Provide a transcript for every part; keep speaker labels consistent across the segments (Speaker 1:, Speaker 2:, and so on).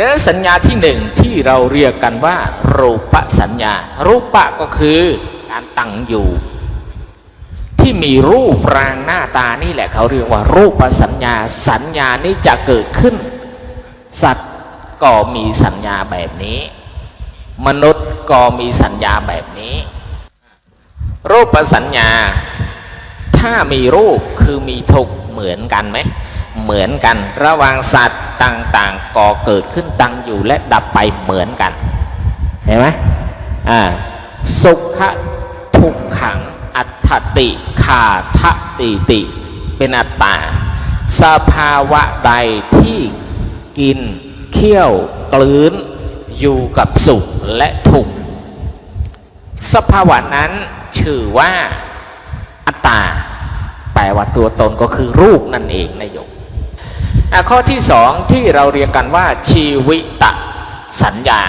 Speaker 1: ดังนั้นสัญญาที่หนึ่งที่เราเรียกกันว่า รูปสัญญา รูปะก็คือการตั้งอยู่ ที่มีรูปร่างหน้าตานี่แหละเขาเรียกว่ารูปสัญญา สัญญานี้จะเกิดขึ้น สัตว์ก็มีสัญญาแบบนี้ มนุษย์ก็มีสัญญาแบบนี้ รูปสัญญา ถ้ามีรูปคือมีทุกเหมือนกันไหมเหมือนกันระหว่างสัตว์ ต่างๆก่อเกิดขึ้นตั้งอยู่และดับไปเหมือนกัน เห็นไหมอ่าสุขทุกขังอัตติขาทะติติ เป็นอัตตา สภาวะใดที่กินเคี่ยวกลืนอยู่กับสุขและทุกข์สภาวะนั้นชื่อว่าอัตตาแปลว่าตัวตนก็คือรูปนั่นเองนายโยมอะ ข้อที่สองที่เราเรียกกันว่าชีวิตสัญญา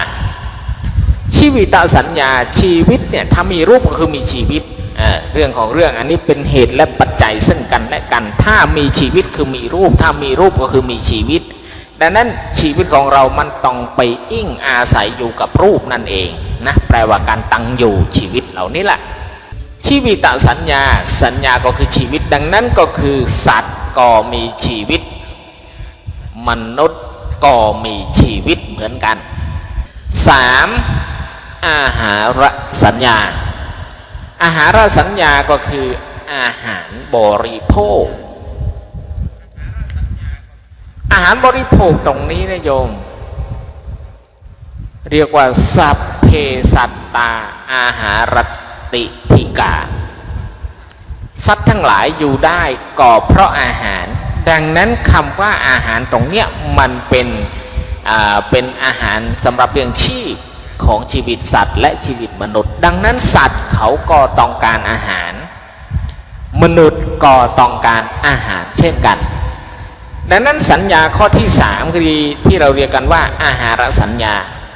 Speaker 1: ชีวิตสัญญาชีวิตเนี่ยถ้ามีรูปก็คือมีชีวิตเอ่อเรื่องของเรื่องอันนี้เป็นเหตุและปัจจัยซึ่งกันและกัน ถ้ามีชีวิตคือมีรูป ถ้ามีรูปก็คือมีชีวิต ดังนั้นชีวิตของเรามันต้องไปอิ่งอาศัยอยู่กับรูปนั่นเองนะแปลว่าการตั้งอยู่ชีวิตเหล่านี้แหละชีวิตสัญญา สัญญาก็คือชีวิตดังนั้นก็คือสัตว์ก็มีชีวิต มนุษย์ก็มีชีวิตเหมือนกัน 3. อาหารสัญญา อาหารสัญญาก็คืออาหารบริโภค อาหารบริโภคตรงนี้นะโยม เรียกว่า สัพเพสัตตา อาหารติทิกา สัตว์ทั้งหลายอยู่ได้ก็เพราะอาหาร ดังนั้นคำว่าอาหารตรงเนี้ยมันเป็นอ่าเป็นอาหารสำหรับเลี้ยงชีพของชีวิตสัตว์ และชีวิตมนุษย์ ดังนั้นสัตว์เขาก็ต้องการอาหาร มนุษย์ก็ต้องการอาหารเช่นกัน ดังนั้นสัญญาข้อที่สามคือที่เราเรียกกันว่าอาหารสัญญา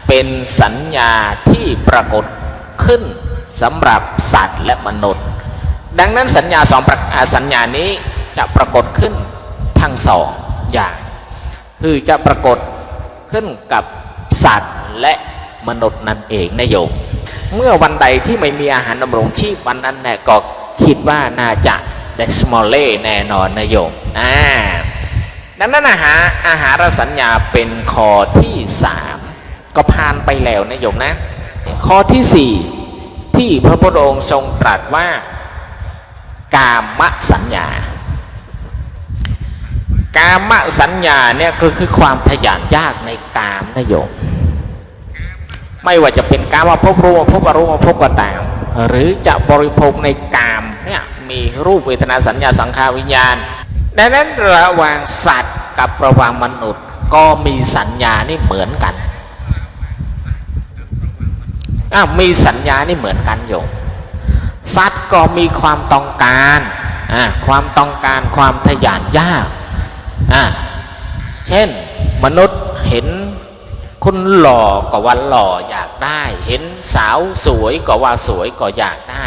Speaker 1: เป็นสัญญาที่ปรากฏขึ้นสำหรับสัตว์และมนุษย์ ดังนั้นสัญญาสองสัญญานี้จะปรากฏขึ้น ทั้งสองอย่างคือจะปรากฏขึ้นกับสัตว์และมนุษย์นั่นเองนโยม เมื่อวันใดที่ไม่มีอาหารดำรงชีพวันนั้นแน่ก็คิดว่าน่าจะเดสมอลเล่แน่นอนนโยมอ่าดังนั้นอาหารอาหารสัญญาเป็นข้อที่สามก็ผ่านไปแล้วนะโยมนะ ข้อที่สี่ที่พระพุทธองค์ทรงตรัสว่ากามสัญญา กามสัญญาเนี่ยก็คือความทยานยากในกามนะโยมไม่ว่าจะเป็นกามภพรูปภพอรูปภพก็ตาม หรือจะบริโภคในกามเนี่ยมีรูปเวทนาสัญญาสังขารวิญญาณ ดังนั้นระหว่างสัตว์กับระหว่างมนุษย์ก็มีสัญญานี่เหมือนกันอ้ามีสัญญานี่เหมือนกันโยมสัตว์ก็มีความต้องการอ่าความต้องการความทยานยาก อ่าเช่นมนุษย์เห็นคนหล่อก็ว่าหล่ออยากได้ เห็นสาวสวยก็ว่าสวยก็อยากได้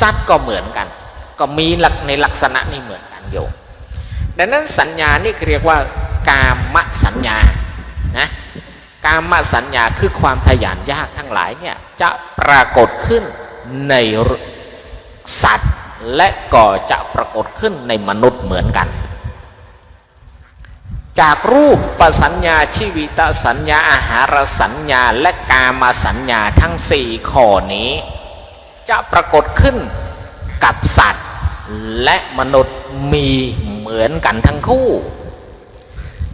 Speaker 1: สัตว์ก็เหมือนกัน ก็มีหลักในลักษณะนี่เหมือนกันโยมดังนั้นสัญญานี่เรียกว่ากามสัญญานะกามสัญญาคือความทะยานยากทั้งหลายเนี่ยจะปรากฏขึ้นในสัตว์ และก็จะปรากฏขึ้นในมนุษย์เหมือนกัน จากรูปประสัญญาชีวิตสัญญาอาหารสัญญาและกามาสัญญาทั้งสี่ข้อนี้ จะปรากฏขึ้นกับสัตว์ และมนุษย์มีเหมือนกันทั้งคู่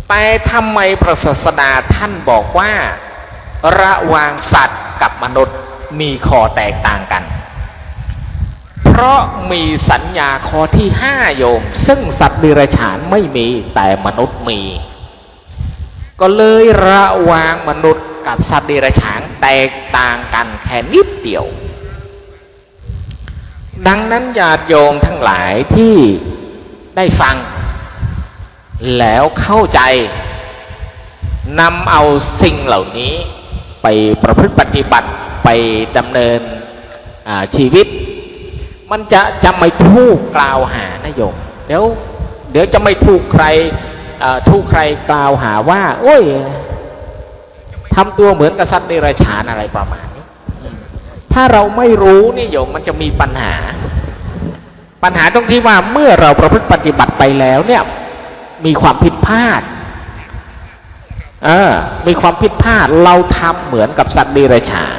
Speaker 1: แต่ทำไมพระศาสดาท่านบอกว่า ระหว่างสัตว์กับมนุษย์มีข้อแตกต่างกัน เพราะมีสัญญาข้อที่ห้าโยม ซึ่งสัตว์ดิรกฉานไม่มีแต่มนุษย์มี ก็เลยระวางมนุษย์กับสัตว์ดิรกฉานแตกต่างกันแค่นิดเดียว ดังนั้นญาติโยมทั้งหลายที่ได้ฟัง แล้วเข้าใจนำเอาสิ่งเหล่านี้ไปประพฤติปฏิบัติไปดำเนินชีวิต มันจะจะไม่ถูกกล่าวหานะโยมเดี๋ยวเดี๋ยวจะไม่ถูกใครถูกใครกล่าวหาว่า โอ้ยทำตัวเหมือนกับสัตว์เดรัจฉานอะไรประมาณนี้ถ้าเราไม่รู้นี่โยมมันจะมีปัญหา ปัญหาตรงที่ว่าเมื่อเราประพฤติปฏิบัติไปแล้วเนี่ยมีความผิดพลาดเออมีความผิดพลาดเราทำเหมือนกับสัตว์เดรัจฉาน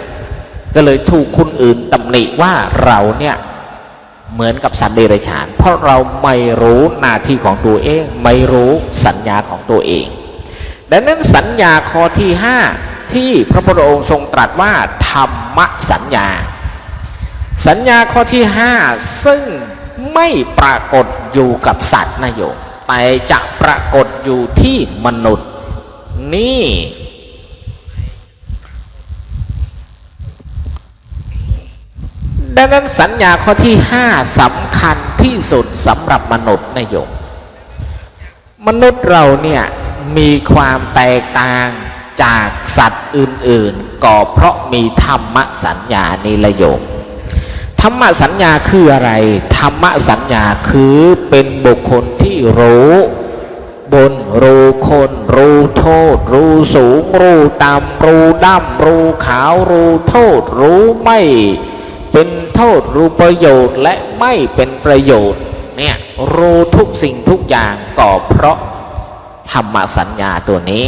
Speaker 1: ก็เลยถูกคนอื่นตำหนิว่าเราเนี่ย เหมือนกับสัตว์เดรัจฉาน เพราะเราไม่รู้หน้าที่ของตัวเอง ไม่รู้สัญญาของตัวเอง ดังนั้นสัญญาข้อที่ 5 ที่พระพุทธองค์ทรงตรัสว่าธรรมสัญญา สัญญาข้อที่ 5 ซึ่งไม่ปรากฏอยู่กับสัตว์นะโยมแต่จะปรากฏอยู่ที่มนุษย์ นี่ ดังนั้นสัญญาข้อที่5สำคัญที่สุดสำหรับมนุษย์นะโยมมนุษย์เราเนี่ยมีความแตกต่างจากสัตว์อื่นๆ ก็เพราะมีธรรมสัญญานี่ละโยมธรรมสัญญาคืออะไร ธรรมสัญญาคือเป็นบุคคลที่รู้บนรู้คนรู้โทษ รู้สูง รู้ต่ำรู้ดำรู้ขาว รู้โทษ รู้ไม่ โทษรู้ประโยชน์และไม่เป็นประโยชน์เนี่ยรู้ทุกสิ่งทุกอย่างก็เพราะธรรมสัญญาตัวนี้